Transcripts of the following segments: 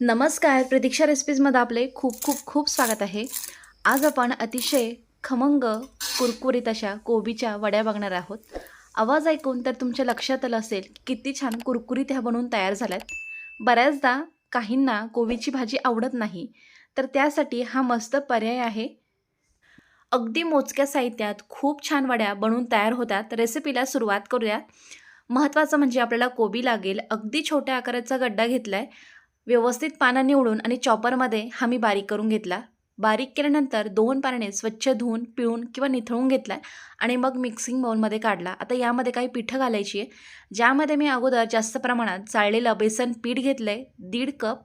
नमस्कार प्रतीक्षा रेसिपीजमध्ये आपले खूप खूप खूप स्वागत आहे. आज आपण अतिशय खमंग कुरकुरीत अशा कोबीच्या वड्या बघणार आहोत. आवाज ऐकून तर तुमच्या लक्षात आलं असेल की किती छान कुरकुरीत ह्या बनवून तयार झाल्यात. बऱ्याचदा काहींना कोबीची भाजी आवडत नाही तर त्यासाठी हा मस्त पर्याय आहे. अगदी मोजक्या साहित्यात खूप छान वड्या बनवून तयार होतात. रेसिपीला सुरुवात करूया. महत्त्वाचं म्हणजे आपल्याला कोबी लागेल. अगदी छोट्या आकाराचा गड्डा घेतला आहे व्यवस्थित पानं निवडून आणि चॉपरमध्ये हा मी बारीक करून घेतला. बारीक केल्यानंतर दोन पाण्याने स्वच्छ धुवून पिळून किंवा निथळून घेतला आणि मग मिक्सिंग बाउलमध्ये काढला. आता यामध्ये काही पिठं घालायची आहे. ज्यामध्ये मी अगोदर जास्त प्रमाणात चाळलेलं बेसन पीठ घेतलं आहे दीड कप.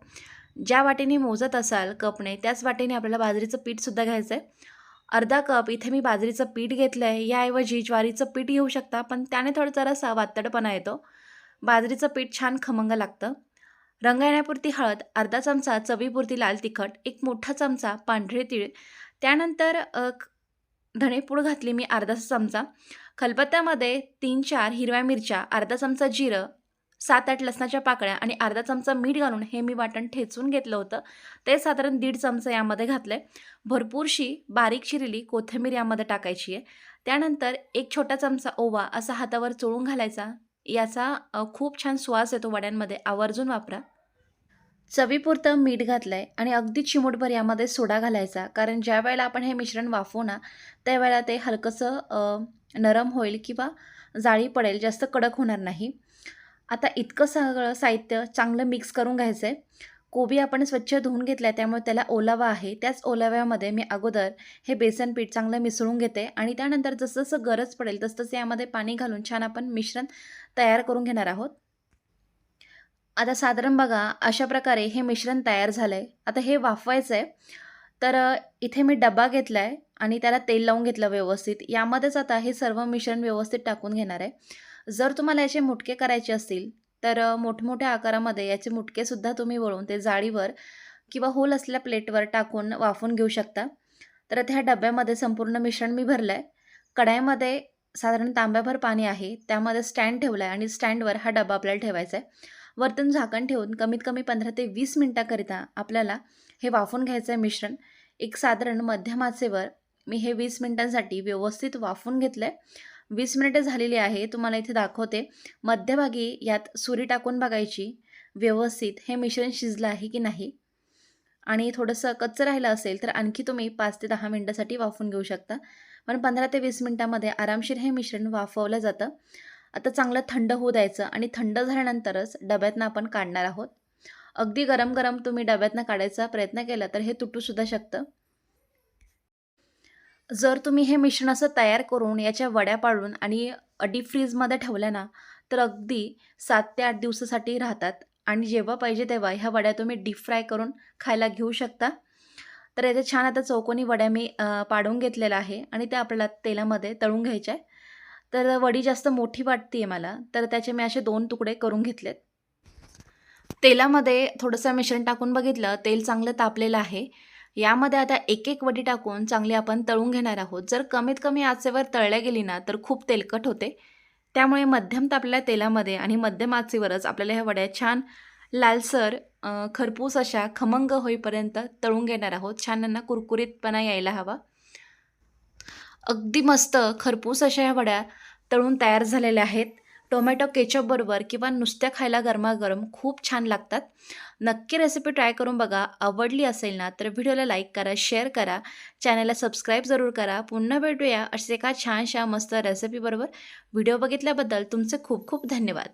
ज्या वाटेने मोजत असाल कपने त्याच वाटेने आपल्याला बाजरीचं पीठसुद्धा घ्यायचं आहे अर्धा कप इथे मी बाजरीचं पीठ घेतलं आहे याऐवजी ज्वारीचं पीठ घेऊ शकता पण त्याने थोडं जरासा वातडपणा येतो. बाजरीचं पीठ छान खमंग लागतं. रंग येण्यापुरती हळद अर्धा चमचा चवीपुरती लाल तिखट एक मोठा चमचा पांढरे तीळ त्यानंतर धणेपूड घातली मी अर्धा चमचा. खलबत्त्यामध्ये तीन चार हिरव्या मिरच्या अर्धा चमचा जिरं सात आठ लसणाच्या पाकळ्या आणि अर्धा चमचा मीठ घालून हे मी वाटण ठेचून घेतलं होतं. ते साधारण दीड चमचा यामध्ये घातलं आहे भरपूरशी बारीक चिरलेली कोथिंबीर यामध्ये टाकायची आहे. त्यानंतर एक छोटा चमचा ओवा असा हातावर चोळून घालायचा. याचा अ, खूप छान सुवास येतो वड्यांमध्ये. आवर्जून वापरा. चवीपुरतं मीठ घातलं आहे आणि अगदी चिमूटभर यामध्ये सोडा घालायचा. कारण ज्या वेळेला आपण हे मिश्रण वाफवू ना त्यावेळेला ते हलकंसं अ, नरम होईल किंवा जाळी पडेल. जास्त कडक होणार नाही. आता इतकं सगळं साहित्य चांगलं मिक्स करून घ्यायचं आहे कोबी आपण स्वच्छ धुवून घेतला आहे त्यामुळे त्याला ओलावा आहे. त्याच ओलाव्यामध्ये मी अगोदर हे बेसन पीठ चांगलं मिसळून घेते आणि त्यानंतर जसं गरज पडेल तसतसं यामध्ये पाणी घालून छान आपण मिश्रण तयार करून घेणार आहोत. आता साधारण बघा अशा प्रकारे हे मिश्रण तयार झालं आहे आता हे वाफवायचं आहे तर इथे मी डबा घेतला आहे आणि त्याला तेल लावून घेतलं व्यवस्थित. यामध्येच आता हे सर्व मिश्रण व्यवस्थित टाकून घेणार आहे. जर तुम्हाला याचे मुटके करायचे असतील तर मोठमोठ्या आकारामध्ये याचे मुटकेसुद्धा तुम्ही वळून ते जाळीवर किंवा होल असलेल्या प्लेटवर टाकून वाफून घेऊ शकता. तर आता ह्या डब्यामध्ये संपूर्ण मिश्रण मी भरलं आहे कढाईमध्ये साधारण तांब्याभर पाणी आहे. त्यामध्ये स्टँड ठेवला आहे आणि स्टँडवर हा डबा आपल्याला ठेवायचा आहे वरतून झाकण ठेवून कमीत कमी पंधरा ते वीस मिनटाकरिता आपल्याला हे वाफून घ्यायचं आहे मिश्रण. एक साधारण मध्यम आचेवर मी हे वीस मिनटांसाठी व्यवस्थित वाफून घेतलं आहे वीस मिनिटे झालेली आहे तुम्हाला इथे दाखवते. मध्यभागी यात सुरी टाकून बघायची व्यवस्थित हे मिश्रण शिजलं आहे की नाही. आणि थोडंसं कच्चं राहिलं असेल तर आणखी तुम्ही पाच ते दहा मिनटासाठी वाफून घेऊ शकता. पण पंधरा ते वीस मिनटामध्ये आरामशीर हे मिश्रण वाफवलं जातं. आता चांगलं थंड होऊ द्यायचं आणि थंड झाल्यानंतरच डब्यातनं आपण काढणार आहोत. अगदी गरम गरम तुम्ही डब्यातनं काढायचा प्रयत्न केला तर हे तुटूसुद्धा शकतं. जर तुम्ही हे मिश्रण असं तयार करून याच्या वड्या पाडून आणि डीप फ्रीजमध्ये ठेवल्या ना तर अगदी सात ते आठ दिवसासाठी राहतात. आणि जेव्हा पाहिजे तेव्हा ह्या वड्या तुम्ही डीप फ्राय करून खायला घेऊ शकता. तर याच्या छान आता चौकोनी वड्या मी पाडून घेतलेल्या आहे आणि त्या आपल्याला तेलामध्ये तळून घ्यायच्या आहे तर वडी जास्त मोठी वाटते आहे मला तर त्याचे मी असे दोन तुकडे करून घेतलेत. तेलामध्ये थोडंसं मिश्रण टाकून बघितलं तेल चांगलं तापलेलं आहे. यामध्ये आता एक एक वडी टाकून चांगली आपण तळून घेणार आहोत. जर कमीत कमी आचेवर तळल्या गेली ना तर खूप तेलकट होते. त्यामुळे मध्यम तापलेल्या तेलामध्ये आणि मध्यम आचेवरच आपल्याला ह्या वड्या छान लालसर खरपूस अशा खमंग होईपर्यंत तळून घेणार आहोत. छान यांना कुरकुरीतपणा यायला हवा. अगदी मस्त खरपूस अशा ह्या वड्या तळून तयार झालेल्या आहेत. टोमॅटो केचपबरोबर किंवा नुसत्या खायला गरमागरम खूप छान लागतात. नक्की रेसिपी ट्राय करून बघा. आवडली असेल ना तर व्हिडिओला लाईक करा शेअर करा. चॅनलला सबस्क्राईब जरूर करा. पुन्हा भेटूया अशा एका छानशा मस्त रेसिपीबरोबर व्हिडिओ बघितल्याबद्दल तुमचे खूप खूप धन्यवाद.